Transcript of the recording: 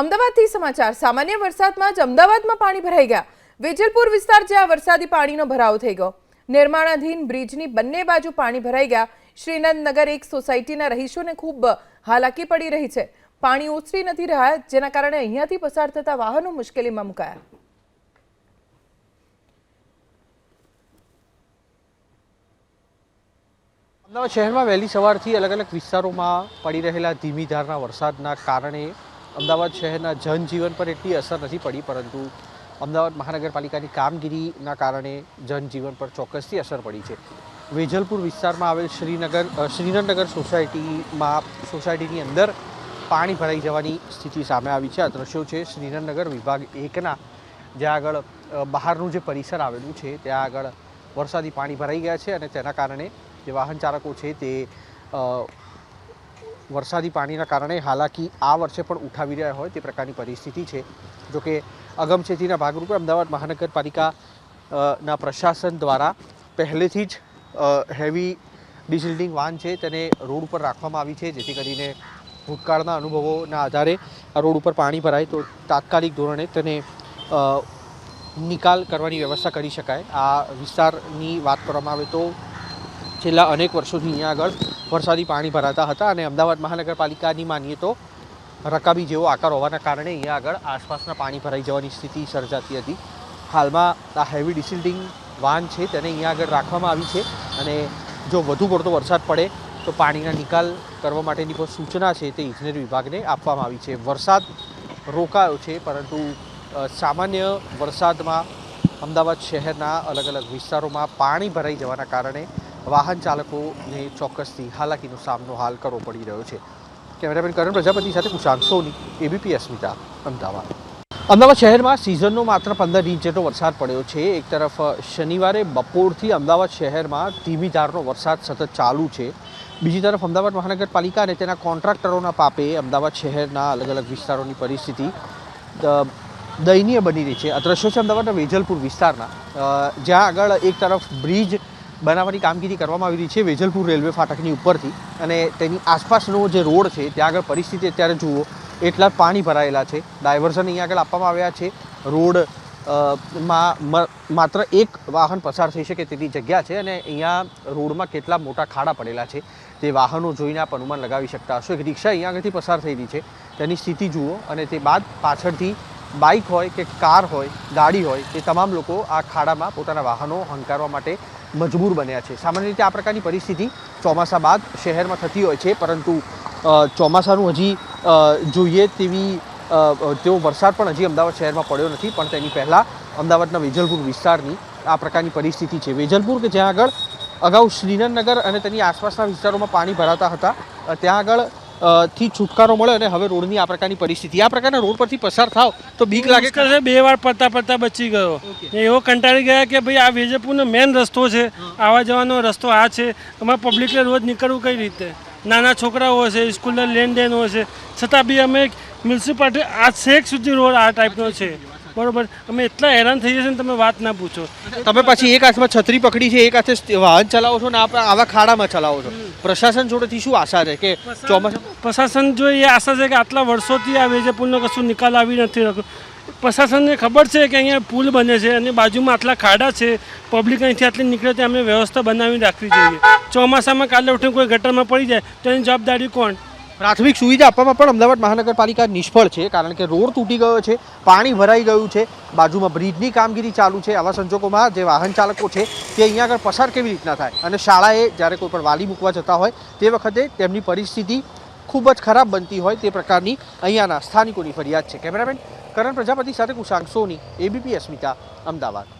અમદાવાદથી સમાચાર. સામાન્ય વરસાદમાં જ અમદાવાદમાં પાણી ભરાઈ ગયા. વેજલપુર વિસ્તાર જ્યાં વરસાદી પાણીનો ભરાવ થઈ ગયો. નિર્માણાધીન બ્રિજની બંને બાજુ પાણી ભરાઈ ગયા. શ્રીનંદનગર એક સોસાયટીના રહીશોને ખૂબ હાલાકી પડી રહી છે. પાણી ઓસરી નથી રહ્યા, જેના કારણે અહીંયાથી પસાર થતા વાહનો મુશ્કેલીમાં મુકાયા. અમદાવાદ શહેરમાં વહેલી સવારથી અલગ અલગ વિસ્તારોમાં પડી રહેલા ધીમી ધારના વરસાદના કારણે અમદાવાદ શહેરના જનજીવન પર એટલી અસર નથી પડી, પરંતુ અમદાવાદ મહાનગરપાલિકાની કામગીરીના કારણે જનજીવન પર ચોક્કસથી અસર પડી છે. વેજલપુર વિસ્તારમાં આવેલ શ્રીનગર શ્રીનગર સોસાયટીમાં, સોસાયટીની અંદર પાણી ભરાઈ જવાની સ્થિતિ સામે આવી છે. આ દ્રશ્યો છે શ્રીનગર વિભાગ એકના. જ્યાં આગળ બહારનું જે પરિસર આવેલું છે, ત્યાં આગળ વરસાદી પાણી ભરાઈ ગયા છે અને તેના કારણે જે વાહન ચાલકો છે તે વરસાદી પાણીના કારણે હાલાકી આ વર્ષે પણ ઉઠાવી રહ્યા હોય તે પ્રકારની પરિસ્થિતિ છે. જોકે અગમચેતીના ભાગરૂપે અમદાવાદ મહાનગરપાલિકા ના પ્રશાસન દ્વારા પહેલેથી જ હેવી ડિસિલ્ડિંગ વાન છે તેને રોડ ઉપર રાખવામાં આવી છે, જેથી કરીને ભૂતકાળના અનુભવોના આધારે આ રોડ ઉપર પાણી ભરાય તો તાત્કાલિક ધોરણે તેને નિકાલ કરવાની વ્યવસ્થા કરી શકાય. આ વિસ્તારની વાત કરવામાં આવે તો છેલ્લા અનેક વર્ષોથી અહીંયા આગળ વરસાદી પાણી ભરાતા હતા અને અમદાવાદ મહાનગરપાલિકાની માનીએ તો રકાબી જેવો આકાર હોવાના કારણે અહીંયા આગળ આસપાસના પાણી ભરાઈ જવાની સ્થિતિ સર્જાતી હતી. હાલમાં આ હેવી ડિસિલ્ડિંગ વાન છે તેને અહીંયા આગળ રાખવામાં આવી છે અને જો વધુ પડતો વરસાદ પડે તો પાણીના નિકાલ કરવા માટેની પણ સૂચના છે તે ઇજનેર વિભાગને આપવામાં આવી છે. વરસાદ રોકાયો છે પરંતુ સામાન્ય વરસાદમાં અમદાવાદ શહેરના અલગ અલગ વિસ્તારોમાં પાણી ભરાઈ જવાના કારણે વાહન ચાલકોને ચોક્કસથી હાલાકીનો સામનો હાલ કરવો પડી રહ્યો છે. કેમેરામેન કરણ પ્રજાપતિ સાથે કુશાંત સોની એબીપી અસ્મિતા, અમદાવાદ. અમદાવાદ શહેરમાં સિઝનનો માત્ર પંદર ઇંચ જેટલો વરસાદ પડ્યો છે. એક તરફ શનિવારે બપોરથી અમદાવાદ શહેરમાં ધીમી ધારનો વરસાદ સતત ચાલુ છે. બીજી તરફ અમદાવાદ મહાનગરપાલિકા અને તેના કોન્ટ્રાક્ટરોના પાપે અમદાવાદ શહેરના અલગ અલગ વિસ્તારોની પરિસ્થિતિ દયનીય બની રહી છે. આ છે અમદાવાદના વેજલપુર વિસ્તારના. જ્યાં આગળ એક તરફ બ્રિજ બનાવવાની કામગીરી કરવામાં આવી રહી છે વેજલપુર રેલવે ફાટકની ઉપરથી. અને તેની આસપાસનો જે રોડ છે, ત્યાં આગળ પરિસ્થિતિ અત્યારે જુઓ, એટલા પાણી ભરાયેલા છે. ડાયવર્ઝન અહીંયા આગળ આપવામાં આવ્યા છે. રોડમાં માત્ર એક વાહન પસાર થઈ શકે તેવી જગ્યા છે અને અહીંયા રોડમાં કેટલા મોટા ખાડા પડેલા છે. તે વાહનો જોઈને આપ અનુમાન લગાવી શકતા હશો એક રિક્ષા અહીંયા આગળથી પસાર થઈ રહી છે. તેની સ્થિતિ જુઓ અને તે બાદ પાછળથી બાઇક હોય કે કાર હોય, ગાડી હોય, તે તમામ લોકો આ ખાડામાં પોતાના વાહનો હંકારવા માટે મજબૂર બન્યા છે. સામાન્ય રીતે આ પ્રકારની પરિસ્થિતિ ચોમાસા બાદ શહેરમાં થતી હોય છે, પરંતુ ચોમાસાનું હજી જોઈએ તેવી તેવો વરસાદ પણ હજી અમદાવાદ શહેરમાં પડ્યો નથી, પણ તેની પહેલાં અમદાવાદના વેજલપુર વિસ્તારની આ પ્રકારની પરિસ્થિતિ છે. વેજલપુર કે જ્યાં આગળ અગાઉ શ્રીનગર અને તેની આસપાસના વિસ્તારોમાં પાણી ભરાતા હતા, ત્યાં આગળ થી છુટકારો મળે અને હવે રોડની આ પ્રકારની પરિસ્થિતિ. આ પ્રકારના રોડ પરથી પસાર થાવ તો બીક લાગે છે બે વાર પડતા પડતા બચી ગયો. એવો કંટાળી ગયા કે ભાઈ આ વેજપુરનો મેન રસ્તો છે આવવા જવાનો રસ્તો આ છે. અમારે પબ્લિકને રોજ નીકળવું કઈ રીતે? નાના છોકરાઓ હશે સ્કૂલના લેન દેન હશે. છતાં બી અમે મ્યુનિસિપાલિટી આ શેખ સુધી રોડ આ ટાઈપનો છે. બરોબર. અમે એટલા હેરાન થઈ જશે ને તમે વાત ના પૂછો. તમે પછી એક હાથમાં છત્રી પકડી છે એક હાથે વાહન ચલાવો છો ને આપ આવા ખાડામાં ચલાવો છો. પ્રશાસન જોડેથી શું આશા છે કે ચોમાસા પ્રશાસન જો એ આશા છે કે આટલા વર્ષોથી આ પુલનો કશું નિકાલ આવી નથી રહ્યો. પ્રશાસનને ખબર છે કે અહીંયા પુલ બને છે અને બાજુમાં આટલા ખાડા છે. પબ્લિક અહીંથી આટલી નીકળે ત્યાં અમે વ્યવસ્થા બનાવી રાખવી જોઈએ. ચોમાસામાં કાલે ઉઠીને કોઈ ગટરમાં પડી જાય તો એની જવાબદારી કોણ? પ્રાથમિક સુવિધા આપવામાં પણ અમદાવાદ મહાનગરપાલિકા નિષ્ફળ છે, કારણ કે રોડ તૂટી ગયો છે, પાણી ભરાઈ ગયું છે, બાજુમાં બ્રિજની કામગીરી ચાલુ છે, આવા સંજોગોમાં જે વાહન ચાલકો છે તે અહીંયા આગળ પસાર કેવી રીતના થાય? અને શાળાએ જ્યારે કોઈ પણ વાલી મૂકવા જતા હોય, તે વખતે તેમની પરિસ્થિતિ ખૂબ જ ખરાબ બનતી હોય તે પ્રકારની અહીંયાના સ્થાનિકોની ફરિયાદ છે. કેમેરામેન કરણ પ્રજાપતિ સાથે કુશાંક સોની એબીપી અસ્મિતા અમદાવાદ.